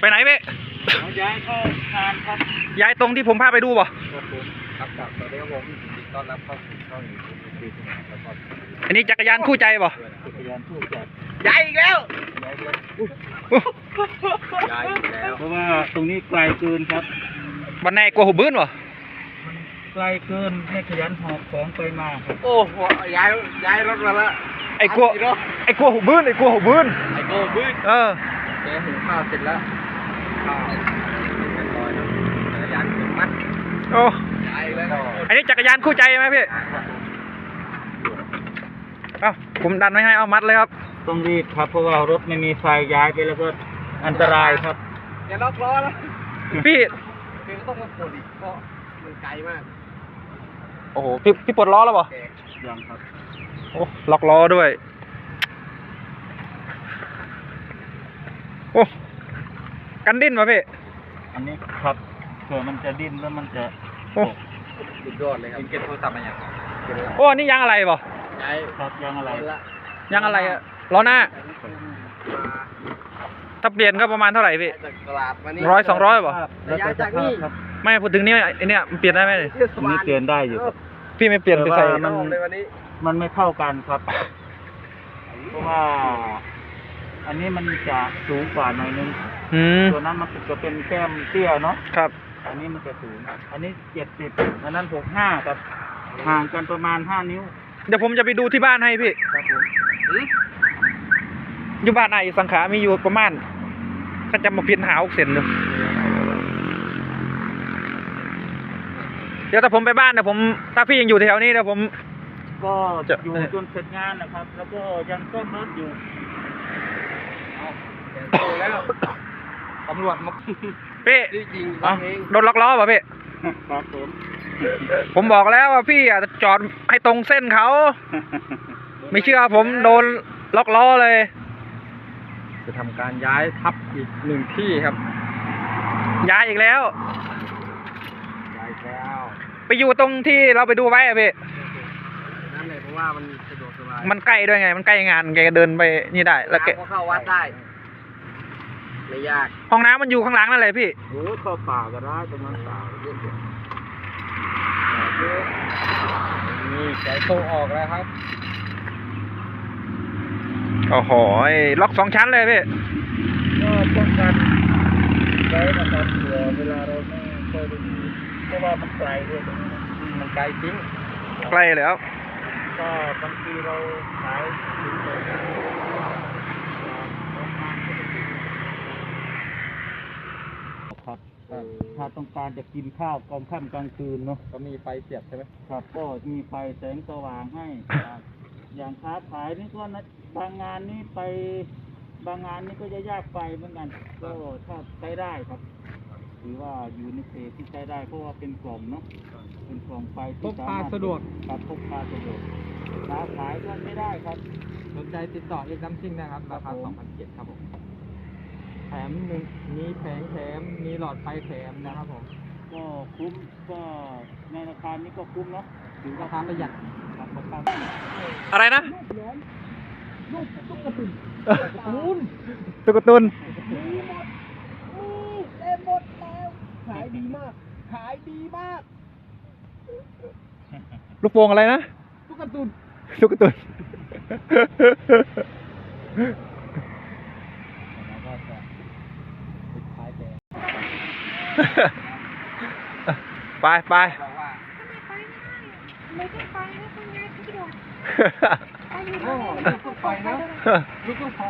ไปไหนเว้ยเขาย้ายเข้าทานครับย้ายตรงที่ผมพาไปดูป่ะครับผมครับครับสวัสดีครับผมยินดีต้อนรับเข้าสู่ช่องยูทูบปีที่ไหนแล้วก็อันนี้จักรยานคู่ใจป่ะจักรยานผู้จัดย้ายอีกแล้วย้ายแล้วย้ายอีกแล้วเพราะว่าตรงนี้ไกลเกินครับวันไหนกลัวหุบบื้นป่ะไกลเกินให้ขยันหอบของไปมาครับโอ้โหย้ายย้ายรถมาละไอ้กลัวกิโลไอ้กลัวหุบบื้นไอ้กลัวหุบบื้นไอ้โก้บึ้งเออแกหุงข้าวเสร็จแล้ว โอ้ย้ายอีกแล้วอันนี้จักรยานคู่ใจไหมพี่ เอ้าผมดันไม่ให้เอามัดเลยครับ ต้องรีบครับเพราะว่ารถไม่มีไฟย้ายไปแล้วก็อันตรายครับ อย่าล็อกล้อแล้วพี่คือต้องมาปวดอีกเพราะมันไกลมาก โอ้โห พี่พี่ปลดล้อแล้วป่ะแกยังครับ โอ้ล็อกล้อด้วย โอ้ กันดิ้นป่ะพี่ อันนี้ครับเผื่อมันจะดิ้นแล้วมันจะโอ้สุดยอดเลยครับเก็บโทรศัพท์มาอย่างเก็บไว้โอ้อันนี่ยางอะไรป่ะย้ายครับยังอะไรละยางอะไรอะล้อหน้ามาถ้าเปลี่ยนก็ประมาณเท่าไหร่พี่ย้ายจากตลาดมานี่ ร้อยสองร้อย ป่ะแล้วแต่สภาพครับไม่พูดถึงนี่ไอเนี่ยมันเปลี่ยนได้ไหมเนี่ยเทศอันบานี้ลเปลี่ยนได้อยู่ครับ พี่ไม่เปลี่ยนไปใส่ แต่ว่า มัน เลยวันนี้มันไม่เท่ากันครับ เพราะว่า อันนี้มันจะสูงกว่าหน่อยนึงอืมตัวนั้นมันจะเป็นแก้มเตี้ยเนาะครับ อันนี้มันจะสูงอันนี้เจ็ดสิบอันนั้นหกห้าครับห่างกันประมาณห้านิ้วเดี๋ยวผมจะไปดูที่บ้านให้พี่ครับผมอยู่บ้านไอ้สังขามีอยู่ประมาณก็จะมาเปลี่ยนหาอกเซนเลยเดี๋ยวถ้าผมไปบ้านเดี๋ยวผมถ้าพี่ยังอยู่แถวนี้เดี๋ยวผม ก็จะอยู่จนเสร็จงานนะครับ แล้วก็ยังซ่อมรถอยู่โต แล้วตำรวจมาพี่ที่จริงเอ้าเองโดนล็อกล้อป่ะพี่ ครับผมผมบอกแล้วว่าพี่อะจอดให้ตรงเส้นเขา ไม่เชื่อผมโดนล็อกล้อเลย จะทำการย้ายทับอีกหนึ่งที่ครับ ย้ายอีกแล้ว ย้ายแล้วไปอยู่ตรงที่เราไปดูไว้อะพี่นั่นเลยเพราะว่ามันสะดวกสบายมันใกล้ด้วยไง มันใกล้งานแกก็เดินไปนี่ได้ แล้วแกน้ำก็เข้าวัดได้ ไม่ยากห้องน้ำมันอยู่ข้างหลังนั่นแหละพี่โอ้ยเข้าป่าก็ได้ตรงนั้นป่านี่แกโตออกแล้วครับโอ้โหล็อกสองชั้นเลยพี่ก็ป้องกันไว้นะครับเผื่อเวลาเราไม่ค่อยได้มีเพราะว่ามันไกลด้วยตรงนี้นะมันไกลจริงใกล้แล้ว ก็บางทีเราขายถึงเลย ครับ ถ้าต้องการจะกินข้าวกลางค่ำกลางคืนเนาะก็มีไฟเสียบใช่ไหมครับ ก็มีไฟแสงสว่างให้ครับอย่างค้าขายนี่ก็นะบางงานนี่ไป บางงานนี่ก็จะยากไฟเหมือนกัน ก็ถ้าใช้ได้ครับถือว่าอยู่ในเขตที่ใช้ได้เพราะว่าเป็นกล่องเนาะเป็นกล่องไฟพที่กสาพามารถสะดวก ครับพกพาสะดวกค้าขายก็ไม่ได้ครับ สนใจติดต่อเอกน้ำซิ่งนะครับ ราคาครับผม2,007ครับผม แถมหนึ่งมีแผงแถมมีหลอดไฟแถมนะครับผมก็คุ้มก็ในราคานี้ก็คุ้มเนาะถือราคาประหยัดครับราคาอะไรนะตุ๊กตุนตุ๊กตุนเต็มหมดแล้วขายดีมาก ขายดีมาก ลูกโป่งอะไรนะตุ๊กตุนตุ๊กตุน แล้วก็จะปิดท้ายแต่ ไปไปบอกว่าไม่ได้ไปนะทำงานที่เดียวไปอยู่โอ้บ้านลูกต้องไฟนะลูกต้องไฟ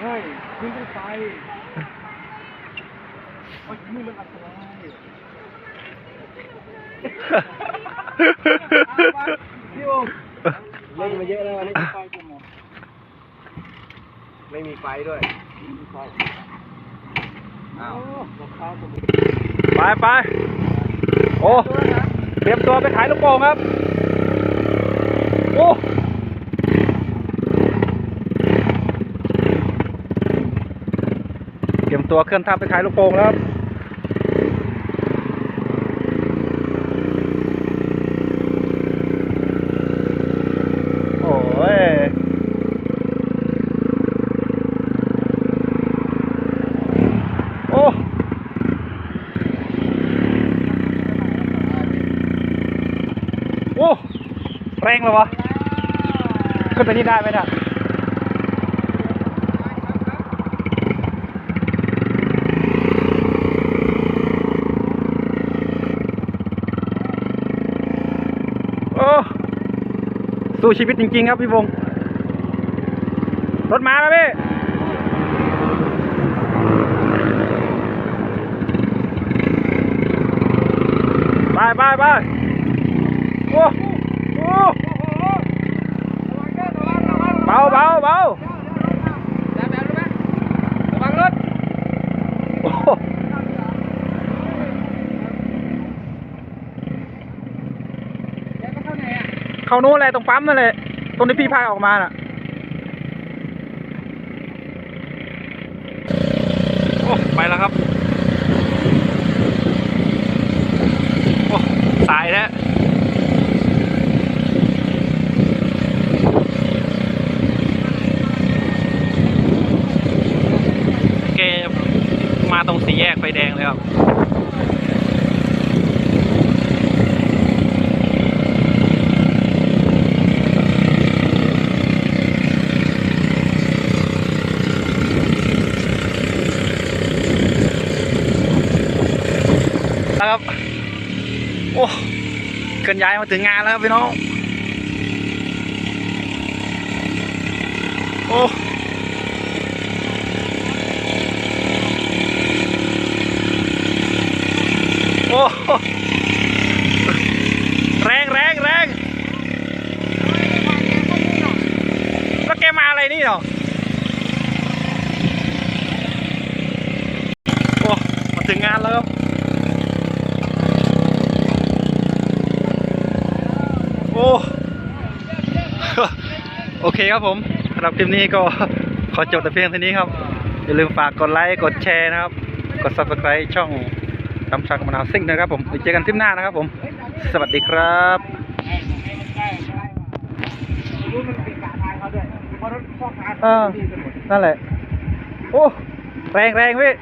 เฮ้ยลูกต้องไฟโอ้ยนี่มันอันตรายพี่โอมเล่นมาเยอะแล้ววันนี้ไฟจะหมดไม่มีไฟด้วยมีไฟ ไปไปโอ้เตรียมตัวไปขายลูกโป่งครับ โอ้เตรียมตัวเคลื่อนทัพไปขายลูกโป่งแล้วครับ โอ้ย ร งเหรอวะขึ้นไปนี่ได้ไหมเนี่ยโอ้สู้ชีวิตจริง ๆ ครับพี่วงรถมาแล้วพี่ไปไปไปโอ้โอ้เบาเบาเบา แล้วแบบรู้ไหมระวังรถ โอ้โห แกก็เข้าไหนอะ เข้านู้นเลยตรงปั๊มนั่นเลยตรงที่พี่พายออกมาน่ะโอ้ไปแล้วครับโอ้สายแล้วแกมาตรงสี่แยกไฟแดงเลยครับ แล้วครับ โอ้เกินย้ายมาถึงงานแล้วครับพี่น้อง โอ้โอ้แรงแรงแรงแล้วแกมาอะไรนี่เนาะโอ้มาถึงงานแล้วครับ อ้โอเคครับผมสำหรับคลิปนี้ก็ขอจบแต่เพียงเท่านี้ครับ อย่าลืมฝากกดไลค์กดแชร์นะครับ กด subscribe ช่องตำชักมะนาวซิ่งนะครับผมไว้เจอกันคลิปหน้านะครับผม สวัสดีครับรู้มันเป็นการทายเขาด้วยเพราะรถพ่านั่นแหละ โอ้ แรงแรงพี่